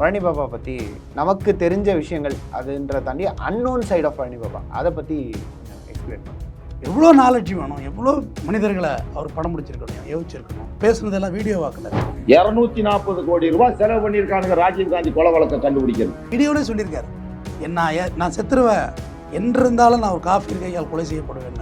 பழனி பாபா பற்றி நமக்கு தெரிஞ்ச விஷயங்கள் அதுன்ற தாண்டி unknown side of Palani Baba அதை பற்றி எக்ஸ்பிளைன் பண்ணுங்க எவ்வளோ நாலேஜ் வேணும்? எவ்வளோ மனிதர்களை அவர் படம் பிடிச்சிருக்கணும் யோசிச்சிருக்கணும்? பேசுனதெல்லாம் வீடியோ வாக்கினார் இருநூத்தி நாற்பது கோடி ரூபாய் செலவு பண்ணியிருக்கானுங்க ராஜீவ் காந்தி கொலை வழக்கை கண்டுபிடிக்கிறது. வீடியோவிலே சொல்லியிருக்காரு. என்ன நான் செத்துருவேன் என்றிருந்தாலும் நான் ஒரு காஃபி கையால் கொலை செய்யப்படுவேன்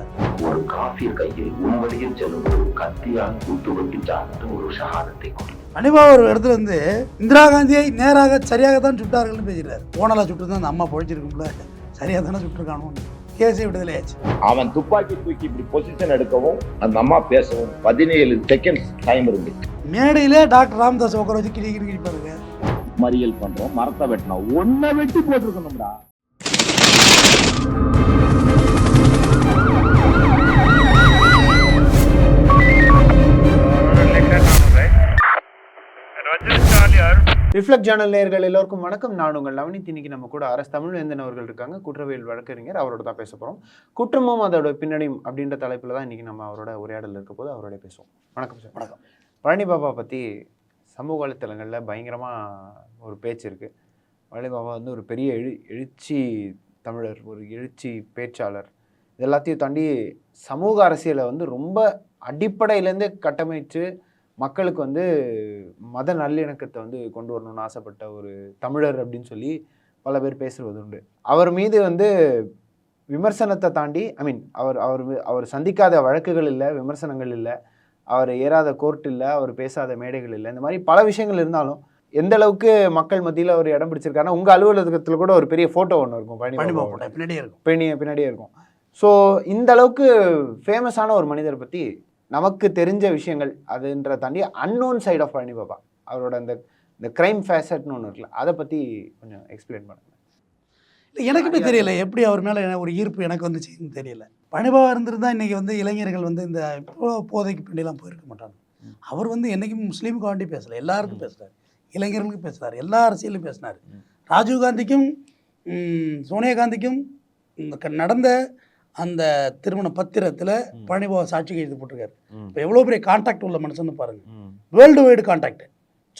ஒரு காஃபிர் கையில் உண்மையில் செல்லும் ஒரு கத்தியால் குத்து வெட்டிட்டால் ஒரு ஷஹாதத்தை கொடு அனிபா ஒரு இடத்துல இருந்து இந்திரா காந்தியை நேராக சரியாக தான் சுட்டார்கள்னு பேசுகிறார் போனலா சுட்டு தான் அந்த அம்மா பொழைச்சிருக்கும்ல. சரியாக தானே சுட்டுருக்கானோ கேஸே விடுதலை ஆச்சு. அவன் துப்பாக்கி தூக்கி இப்படி பொசிஷன் எடுக்கவும் அந்த அம்மா பேசவும் பதினேழு செகண்ட்ஸ் டைம் இருந்து. மேடையிலே டாக்டர் ராமதாஸ் உட்கார வச்சு கிரி கிரி கிடிப்பாருங்க மறியல் பண்றோம் மரத்தை வெட்டினோம். ஒன்ன வெட்டி போட்டிருக்கணும்டா. ரிஃப்ளெக்ட் ஜேர்னல் நேயர்கள் எல்லோருக்கும் வணக்கம். நான் உங்கள் நவனித் இன்னைக்கு நம்ம கூட அரசு தமிழ்வேந்தன் அவர்கள் இருக்காங்க. குற்றவியல் வழக்கறிஞர். அவரோட தான் பேச போகிறோம் குற்றமும் அதோட பின்னணியும் அப்படின்ற தலைப்பில் தான் இன்னைக்கு நம்ம அவரோட உரையாடல் இருக்க போது அவரோட பேசுவோம். வணக்கம் சார். வணக்கம். பழனி பாபா பற்றி சமூக வலைத்தளங்களில் பயங்கரமாக ஒரு பேச்சு இருக்குது பழனி பாபா வந்து ஒரு பெரிய எழு எழுச்சி தமிழர் ஒரு எழுச்சி பேச்சாளர். இது எல்லாத்தையும் தாண்டி சமூக அரசியலை வந்து ரொம்ப அடிப்படையிலேருந்தே கட்டமைச்சு மக்களுக்கு வந்து மத நல்லிணக்கத்தை வந்து கொண்டு வரணும்னு ஆசைப்பட்ட ஒரு தமிழர் அப்படின்னு சொல்லி பல பேர் பேசுவது உண்டு. அவர் மீது வந்து விமர்சனத்தை தாண்டி ஐ மீன் அவர் அவர் அவர் சந்திக்காத வழக்குகள் இல்லை விமர்சனங்கள் இல்லை அவர் ஏறாத கோர்ட் இல்லை அவர் பேசாத மேடைகள் இல்லை இந்த மாதிரி பல விஷயங்கள் இருந்தாலும் எந்த அளவுக்கு மக்கள் மத்தியில் அவர் இடம் பிடிச்சிருக்காருன்னா உங்கள் அலுவலகத்தில் கூட ஒரு பெரிய ஃபோட்டோ ஒன்று இருக்கும் பழனி பணிபா பாபாவோட. போட்டேன் பின்னாடியே இருக்கும். பின்னாடியே பின்னாடியே இருக்கும். ஸோ இந்த அளவுக்கு ஃபேமஸான ஒரு மனிதரை பற்றி நமக்கு தெரிஞ்ச விஷயங்கள் அதுன்ற தாண்டி unknown side of Palani Baba அவரோட அந்த இந்த கிரைம் ஃபேசட்னு ஒன்று இருக்குல்ல அதை பற்றி கொஞ்சம் எக்ஸ்பிளைன் பண்ணுங்க. இல்லை, எனக்குமே தெரியல எப்படி அவர் மேலே ஒரு ஈர்ப்பு எனக்கு வந்துச்சுன்னு தெரியல. பணிபாவாக இருந்திருந்தா இன்றைக்கி வந்து இளைஞர்கள் வந்து இந்த இப்போ போதைக்கு பின்னாடிலாம் போயிருக்க மாட்டாங்க. அவர் வந்து என்றைக்கும் முஸ்லீமுக்கு வேண்டி பேசலை எல்லாருக்கும் பேசுகிறார் இளைஞர்களுக்கும் பேசுகிறார் எல்லா அரசியலும் பேசினார். ராஜீவ் காந்திக்கும் ம், சோனியா காந்திக்கும் நடந்த அந்த திருமண பத்திரத்தில் பழனிபாபா சாட்சி கைது போட்டிருக்காரு. இப்போ எவ்வளோ பெரிய கான்டாக்ட் உள்ள மனுஷன்னு பாருங்கள் வேர்ல்டு வைடு கான்டாக்ட்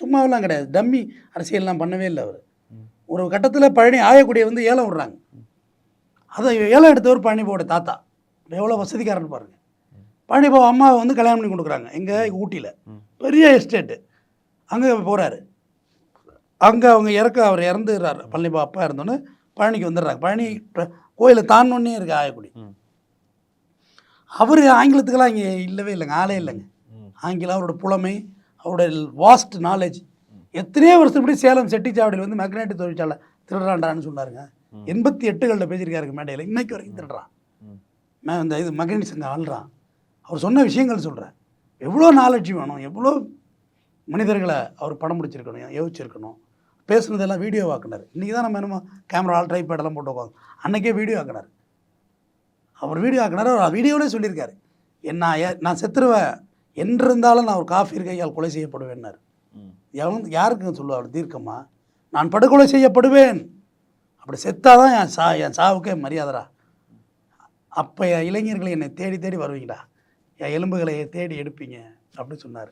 சும்மாவெல்லாம் கிடையாது. டம்மி அரசியல்லாம் பண்ணவே இல்லை அவர். ஒரு கட்டத்தில் பழனி ஆயக்குடியை வந்து ஏலம் விடுறாங்க. அதை ஏலம் எடுத்தவர் பழனிபாவோட தாத்தா. எவ்வளோ வசதிக்காரன்னு பாருங்கள் பழனிபாபா அம்மாவை வந்து கல்யாணம் பண்ணி கொடுக்குறாங்க. எங்கே ஊட்டியில். பெரிய எஸ்டேட்டு அங்கே போகிறாரு அங்கே அவங்க இறக்க அவர் இறந்துடுறாரு. பழனிபா அப்பா இருந்தோன்னே பழனிக்கு வந்துடுறாங்க. பழனி கோயிலை தாண்டோன்னே இருக்கு ஆயக்குடி. அவர் ஆங்கிலத்துக்கெல்லாம் இங்கே இல்லவே இல்லைங்க ஆளே இல்லைங்க. ஆங்கிலம் அவரோட புலமை அவரோட வாஸ்ட் நாலேஜ் எத்தனையோ வருஷம் இப்படி சேலம் செட்டிச்சாவடியில் வந்து மெக்னேட்டு தொழிற்சாலை திருடுறான்டான்னு சொன்னாருங்க. எண்பத்தி எட்டுகளில் பேசியிருக்காருங்க மேடையில். இன்னைக்கு வரைக்கும் திருடுறான். மே- இந்த இது மகனி சங்கம் ஆள்றான். அவர் சொன்ன விஷயங்கள் சொல்கிறேன் எவ்வளோ நாலேஜ் வேணும் எவ்வளோ மனிதர்களை அவர் படம் பிடிச்சிருக்கணும் யோசிச்சிருக்கணும். பேசுனதெல்லாம் வீடியோ ஆக்குனார். இன்றைக்கி தான் நம்ம என்னமோ கேமரா ஆல் ட்ரைபேட் எல்லாம் போட்டு உட்காந்து அன்னைக்கே வீடியோ ஆக்குனார். அவர் வீடியோ ஆக்குனார் அவர் வீடியோவிலே சொல்லியிருக்காரு. என்ன நான் செத்துருவேன். என்றிருந்தாலும் நான் ஒரு காஃபி கையால் கொலை செய்யப்படுவேன்னார். எவன் யாருக்கு சொல்லுவா? அவர் தீர்க்கமா நான் படுகொலை செய்யப்படுவேன். அப்படி செத்தாதான் என் சா என் சாவுக்கே மரியாதைடா. அப்போ என் இளைஞர்கள் என்னை தேடி தேடி வருவீங்கடா. என் எலும்புகளை தேடி எடுப்பீங்க அப்படின்னு சொன்னார்.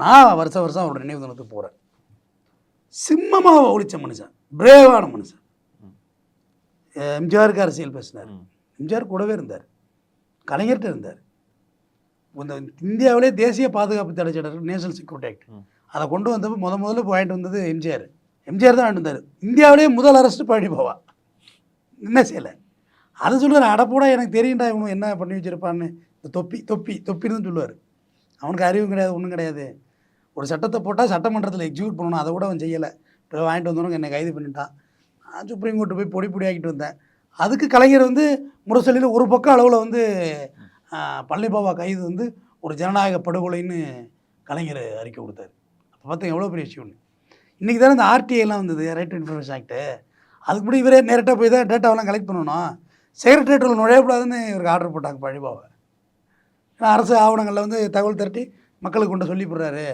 நான் வருஷம் வருஷம் அவரோட நினைவு தினத்துக்கு போகிறேன் சிம்மமாக ஒழிச்ச மனுஷன் பிரேவான மனுஷன். எம்ஜிஆருக்கு அரசியல் பேசினார். எம்ஜிஆர் கூடவே இருந்தார். கலைஞர்கிட்ட இருந்தார். இந்த இந்தியாவிலே தேசிய பாதுகாப்பு தடை சட்டம் நேஷனல் செக்யூரிட்டி ஆக்ட். அதை கொண்டு வந்தப்போ முத முதல்ல வாங்கிட்டு வந்தது எம்ஜிஆர். எம்ஜிஆர் தான் வாங்கிட்டு வந்தார். இந்தியாவிலே முதல் அரசு பழனி போவா. என்ன செய்யலை? அதை சொல்லுவார் அடப்போடா எனக்கு தெரியும்டா இவனு என்ன பண்ணி வச்சிருப்பான்னு. இந்த தொப்பி தொப்பி தொப்பின்னு சொல்லுவார். அவனுக்கு அறிவும் கிடையாது ஒன்றும் கிடையாது. ஒரு சட்டத்தை போட்டால் சட்டமன்றத்தில் எக்ஸிக்யூட் பண்ணணும். அதை கூட அவன் செய்யலை. இப்போ வாங்கிட்டு வந்தவனுக்கு என்னை கைது பண்ணிட்டான். நான் சுப்ரீம் கோர்ட்டு போய் பொடி பொடி ஆக்கிட்டு வந்தேன். அதுக்கு கலைஞர் வந்து முரசொலியில் ஒரு பக்கம் அளவில் வந்து பழனிபாபா கைது வந்து ஒரு ஜனநாயக படுகொலைன்னு கலைஞர் அறிக்கை கொடுத்தாரு. அப்போ பார்த்தா எவ்வளோ பெரிய விஷயம் இன்றைக்கி தானே இந்த ஆர்டிஐலாம் வந்தது ரைட் டு இன்ஃபர்மேஷன் ஆக்ட்டு அதுக்கு முன்னாடி இவரே நேரட்டாக போய் தான் டேட்டாவெல்லாம் கலெக்ட் பண்ணணும் செக்ரட்டரியேட்டில் நுழையக்கூடாதுன்னு இவருக்கு ஆர்டர் போட்டாங்க பழிபாவை ஏன்னா அரசு ஆவணங்களில் வந்து தகவல் திரட்டி மக்களுக்கு கொண்டு சொல்லி போடுறாரு.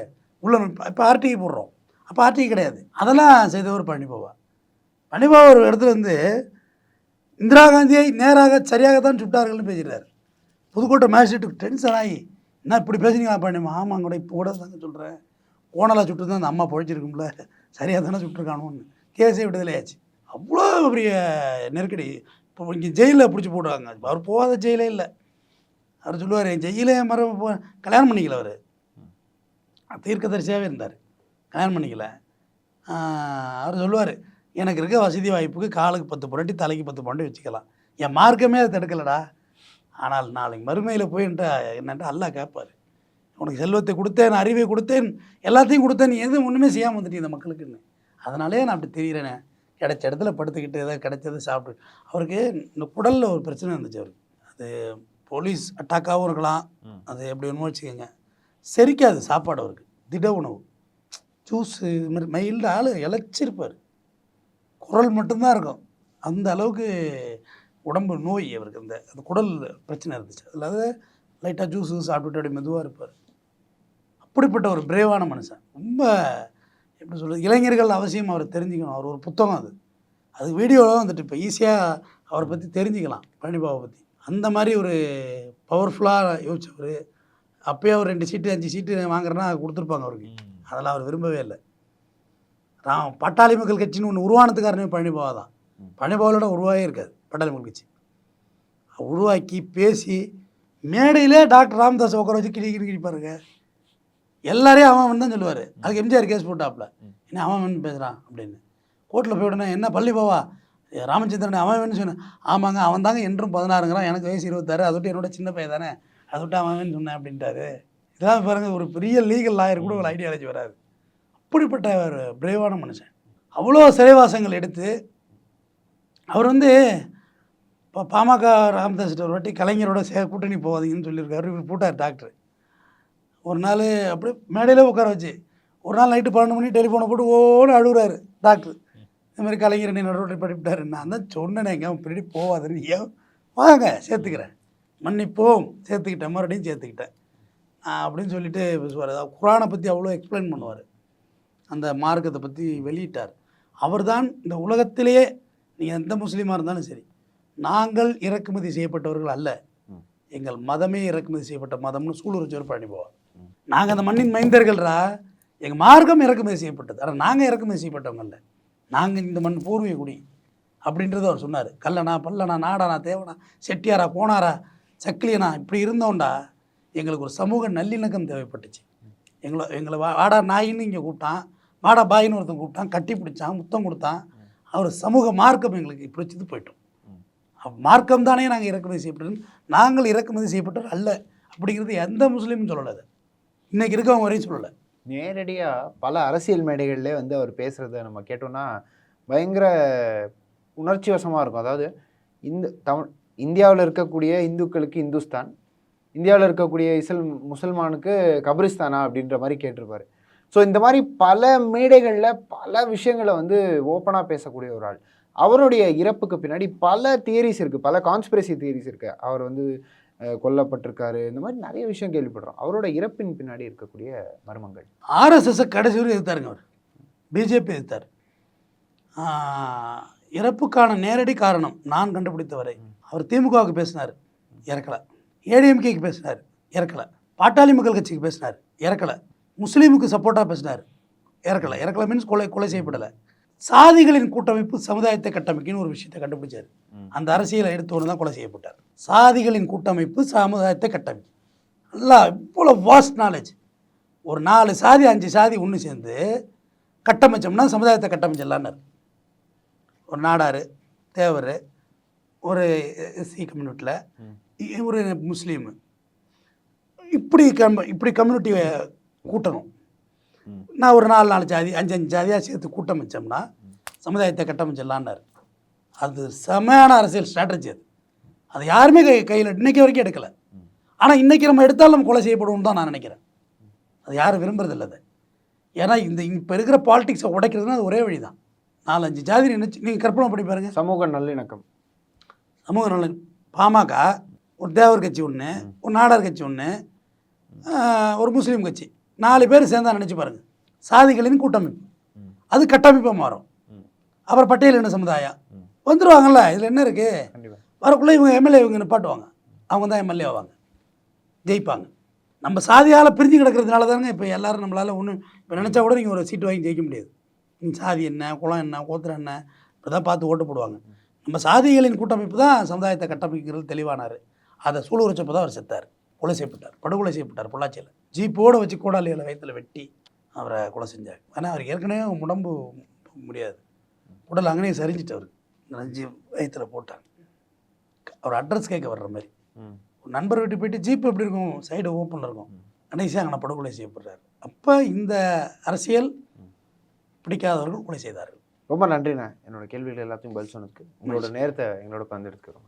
உள்ள இப்போ ஆர்டிஐ போடுறோம். அப்போ ஆர்டிஐ கிடையாது. அதெல்லாம் செய்தவர் பழனிபாபா பழனிபாபா ஒரு இடத்துல இருந்து இந்திரா காந்தியை நேராக சரியாக தான் சுட்டார்கள்னு பேசுகிறார் புதுக்கோட்டை மேஜிஸ்ட்ரேட்டுக்கு டென்ஷன் ஆகி என்ன இப்படி பேசுனீங்களா பழனிமா ஆமாம் கூட இப்போ கூட தாங்க சொல்கிறேன் ஓனலாக சுட்டு தான் அந்த அம்மா பொழைச்சிருக்கும்ல. சரியாக தானே சுட்டுருக்கானோன்னு. கேஸே விடுதலையாச்சு அவ்வளோ பெரிய நெருக்கடி. இப்போ இங்கே ஜெயிலில் பிடிச்சி போடுவாங்க அவர் போகாத ஜெயிலே இல்லை. அவர் சொல்லுவார் என் ஜெயிலே மர கல்யாணம் பண்ணிக்கல அவர். தீர்க்கதரிசியாகவே இருந்தார். கல்யாணம் பண்ணிக்கல. அவர் சொல்லுவார் எனக்கு இருக்க வசதி வாய்ப்புக்கு காலுக்கு பத்து புரட்டி தலைக்கு பத்து புரட்டி வச்சுக்கலாம். என் மார்க்கமே அதை தடுக்கலடா. ஆனால் நாளைக்கு மறுமையில் போயின்ட்டு என்னன்ட்டு அல்லாஹ் கேட்பார் உனக்கு செல்வத்தை கொடுத்தேன் அறிவை கொடுத்தேன் எல்லாத்தையும் கொடுத்தேன் நீ எதுவும் ஒன்றுமே செய்யாமல் வந்துட்டீங்க இந்த மக்களுக்குன்னு. அதனாலே நான் அப்படி தெரியிறேனே கிடைச்ச இடத்துல படுத்துக்கிட்டு ஏதோ கிடைச்சதை சாப்பிட்டு அவருக்கு இந்த குடலில் ஒரு பிரச்சனை இருந்துச்சு அவருக்கு. அது போலீஸ் அட்டாக்காகவும் இருக்கலாம். அது எப்படி வேணுமோ வச்சுக்கோங்க. செரிக்காது சாப்பாடு அவருக்கு. திட உணவு. ஜூஸு இது மாதிரி மைல்டு ஆள் இழைச்சிருப்பார். குரல் மட்டும்தான் இருக்கும். அந்த அளவுக்கு உடம்பு நோய் அவருக்கு. அந்த அந்த குடல் பிரச்சனை இருந்துச்சு. அதில் லைட்டாக ஜூஸு சாப்பிட்டுட்டு அப்படி மெதுவாக இருப்பார். அப்படிப்பட்ட ஒரு பிரேவான மனுஷன். ரொம்ப எப்படி சொல்கிறது இளைஞர்கள் அவசியம் அவர் தெரிஞ்சுக்கணும். அவர் ஒரு புத்தகம் அது. அது வீடியோவில் வந்துட்டு இப்போ ஈஸியாக அவரை பற்றி தெரிஞ்சுக்கலாம். பழனிபாவை பற்றி அந்த மாதிரி ஒரு பவர்ஃபுல்லாக யோசிச்சவர். அப்பயே அவர் ரெண்டு சீட்டு அஞ்சு சீட்டு வாங்குறேன்னா கொடுத்துருப்பாங்க அவருக்கு. அதெல்லாம் அவர் விரும்பவே இல்லை. ராம் பட்டாளி மக்கள் கட்சின்னு ஒன்று உருவானதுக்காரனே பழனிபாவா தான். பழனிபாவோட உருவாகவே இருக்காது பட்டாளி மக்கள் கட்சி. உருவாக்கி பேசி மேடையிலே டாக்டர் ராமதாஸ் உட்கார வச்சு கிளி கிளி கிழிப்பாருங்க எல்லாரையும் அவன் தான் சொல்லுவார். அதுக்கு எம்ஜிஆர் கேஸ் போட்டாப்புல ம். என்ன அவன் பேசுகிறான் அப்படின்னு. கோர்ட்டில் போய் உடனே என்ன பள்ளி பாவா ராமச்சந்திரன் அவன் அவன் சொன்னேன். ஆமாங்க அவன் தாங்க என்றும் பதினாறுங்கிறான். எனக்கு வயசு இருபத்தாறு. அதை விட்டு என்னோட சின்ன பையன் தானே. அதை விட்டு அவன் சொன்னேன் அப்படின்ட்டாரு. இதெல்லாம் பாருங்க ஒரு பெரிய லீகல் லாயர் கூட ஒரு ஐடியாலஜி வராது அப்படிப்பட்ட ஒரு பிரேவான மனுஷன். அவ்வளோ சிறைவாசங்கள் எடுத்து அவர் வந்து இப்போ பாமக ராமதாஸ் ஒரு வாட்டி கலைஞரோட சே கூட்டணி போகாதீங்கன்னு சொல்லியிருக்காரு. இவர் போட்டார் டாக்டர் ஒரு நாள் அப்படியே மேடையில் உட்கார வச்சு ஒரு நாள் நைட்டு பன்னெண்டு மணி டெலிஃபோனை போட்டு ஓன்னு அழுகுறாரு டாக்டர் இந்த மாதிரி கலைஞர் என்னை நடுவோட்டை படிப்பிட்டாரு நான் தான் சொன்னேனேங்க அவன் பின்னாடி போவாதுன்னு வாங்க சேர்த்துக்கிறேன். மன்னிப்போம். சேர்த்துக்கிட்டேன். மறுபடியும் சேர்த்துக்கிட்டேன். அப்படின்னு சொல்லிட்டு பேசுவார். அதாவது குரானை பற்றி அவ்வளோ எக்ஸ்பிளைன் பண்ணுவார். அந்த மார்க்கத்தை பற்றி வெளியிட்டார். அவர்தான் இந்த உலகத்திலேயே நீங்கள் எந்த முஸ்லீமாக இருந்தாலும் சரி நாங்கள் இறக்குமதி செய்யப்பட்டவர்கள் அல்ல. எங்கள் மதமே இறக்குமதி செய்யப்பட்ட மதம்னு வச்சு பண்ணி போவார். நாங்கள் அந்த மண்ணின் மைந்தர்கள்ரா? எங்கள் மார்க்கம் இறக்குமதி செய்யப்பட்டது. ஆனால் நாங்கள் இறக்குமதி செய்யப்பட்டவங்க அல்ல. நாங்கள் இந்த மண் பூர்வீக குடி அப்படின்றத அவர் சொன்னார். கல்லனா பல்லனா நாடானா தேவனா செட்டியாரா கோனாரா சக்கிலியனா இப்படி இருந்தோண்டா எங்களுக்கு ஒரு சமூக நல்லிணக்கம் தேவைப்பட்டுச்சு. எங்களை எங்களை வா- வாடா நாயின்னு இங்கே கூப்பிட்டான் வாடா பாயின்னு ஒருத்தன் கூப்பிட்டான் கட்டி பிடிச்சான் முத்தம் கொடுத்தான். அவர் சமூக மார்க்கம் எங்களுக்கு பிடிச்சது போயிட்டோம். மார்க்கம் தானே நாங்கள் இறக்குமதி செய்யப்பட்டது. நாங்கள் இறக்குமதி செய்யப்பட்டோம் அல்ல அப்படிங்கிறது எந்த முஸ்லீமும் சொல்லலை அது. இன்னைக்கு இருக்கவங்க வரையும் சொல்லலை. நேரடியாக பல அரசியல் மேடைகள்லே வந்து அவர் பேசுகிறத நம்ம கேட்டோம்னா பயங்கர உணர்ச்சி வசமாக இருக்கும். அதாவது இந்த தமிழ் இந்தியாவில் இருக்கக்கூடிய இந்துக்களுக்கு இந்துஸ்தான் இந்தியாவில் இருக்கக்கூடிய இசல் முசல்மானுக்கு கபிரிஸ்தானா அப்படின்ற மாதிரி கேட்டிருப்பாரு. ஸோ இந்த மாதிரி பல மேடைகளில் பல விஷயங்களை வந்து ஓப்பனாக பேசக்கூடிய ஒரு ஆள். அவருடைய இறப்புக்கு பின்னாடி பல தியரிஸ் இருக்குது பல கான்ஸ்பிரசி தியரிஸ் இருக்குது அவர் வந்து கொல்லப்பட்டிருக்காரு. இந்த மாதிரி நிறைய விஷயம் கேள்விப்படுறோம். அவரோட இறப்பின் பின்னாடி இருக்கக்கூடிய மர்மங்கள். ஆர்எஸ்எஸ்ஸை கடைசி வரை எதிர்த்தாருங்க அவர். பிஜேபி எதிர்த்தார். இறப்புக்கான நேரடி காரணம் நான் கண்டுபிடித்த வரை அவர் திமுகவுக்கு பேசினார் இறக்கலை. ஏடிஎம்கேக்கு பேசினார் இறக்கலை. பாட்டாளி மக்கள் கட்சிக்கு பேசினார் இறக்கலை. முஸ்லீமுக்கு சப்போர்ட்டாக பேசினார் இறக்கலை. இறக்கலை மீன்ஸ் கொலை கொலை செய்யப்படலை. சாதிகளின் கூட்டமைப்பு சமுதாயத்தை கட்டமைக்குன்னு ஒரு விஷயத்தை கண்டுபிடிச்சார். அந்த அரசியலை எடுத்தவொன்னு தான் கொலை செய்யப்பட்டார். சாதிகளின் கூட்டமைப்பு சமுதாயத்தை கட்டமைப்பு நல்லா இவ்வளோ வாஸ்ட் நாலேஜ் ஒரு நாலு சாதி அஞ்சு சாதி ஒன்று சேர்ந்து கட்டமைச்சோம்னா சமுதாயத்தை கட்டமைச்சிடலான்னாரு. ஒரு நாடார் தேவர் ஒரு எஸ்சி கம்யூனிட்டியில் ஒரு முஸ்லீமு இப்படி கம் இப்படி கம்யூனிட்டியை கூட்டணும். நான் ஒரு நாலு நாலு ஜாதி அஞ்சு அஞ்சு ஜாதியாக சேர்த்து கூட்டமைச்சோம்னா சமுதாயத்தை கட்டமைச்சிடலான்னாரு. அது செமையான அரசியல் ஸ்ட்ராட்டஜி அது. அது யாருமே கை கையில் இன்னைக்கு வரைக்கும் எடுக்கலை. ஆனால் இன்றைக்கி நம்ம எடுத்தாலும் நம்ம கொலை செய்யப்படுவோம் தான் நான் நினைக்கிறேன். அது யாரும் விரும்புறதில்ல அதை. ஏன்னா இந்த இப்போ இருக்கிற பாலிடிக்ஸை உடைக்கிறதுனா அது ஒரே வழி தான் நாலஞ்சு ஜாதி நினைச்சு நீங்கள் கற்பனை பண்ணி பாருங்க. சமூக நல்லிணக்கம். சமூக நலன் பாமக ஒரு தேவர் கட்சி ஒன்று ஒரு நாடார் கட்சி ஒன்று ஒரு முஸ்லீம் கட்சி. நாலு பேர் சேர்ந்தா நினச்சி பாருங்க. சாதிகளின் கூட்டமைப்பு. அது கட்டமைப்பாக மாறும். அப்புறம் பட்டியல் என்ன சமுதாயம். ம். வந்துருவாங்கல்ல இதில் என்ன இருக்குது வரக்குள்ளே இவங்க எம்எல்ஏ இவங்க நிப்பாட்டுவாங்க. அவங்க தான் எம்எல்ஏ ஆவாங்க. ஜெயிப்பாங்க. நம்ம சாதியால் பிரிஞ்சு கிடக்கிறதுனால தானே இப்போ எல்லாரும் நம்மளால் ஒன்று இப்போ நினச்சா கூட நீங்கள் ஒரு சீட்டு வாங்கி ஜெயிக்க முடியாது. நீ சாதி என்ன குலம் என்ன கோத்திரம் என்ன இப்படி தான் பார்த்து ஓட்டு போடுவாங்க. நம்ம சாதிகளின் கூட்டமைப்பு தான் சமுதாயத்தை கட்டமைக்கிறது தெளிவானார். அதை சூளுரைச்சப்போ தான் அவர் செத்தார். கொலை செய்யப்பட்டார். படுகொலை செய்யப்பட்டார் பொள்ளாச்சியில். ஜீப்போடு வச்சு கோடாலிகளை வயிற்றுல வெட்டி அவரை கொலை செஞ்சார். ஆனால் அவர் ஏற்கனவே உடம்பு முடியாது. உடல் அங்கேயே சரிஞ்சிட்டு அவருக்கு நஞ்சு வயிற்றுல போட்டாங்க. அவர் அட்ரஸ் கேட்க வர்ற மாதிரி. நண்பர் வீட்டு போயிட்டு ஜீப் எப்படி இருக்கும்? சைடு ஓப்பனில் இருக்கும். கடைசியாக அங்கே படுகொலை செய்யப்படுறாரு. அப்போ இந்த அரசியல் பிடிக்காதவர்கள் கொலை செய்தார்கள். ரொம்ப நன்றிண்ணே. என்னோட கேள்விகள் எல்லாத்தையும் பதில் சொன்னதுக்கு. உங்களோட நேரத்தை எங்களோட பகிர்ந்துக்கிறோம்.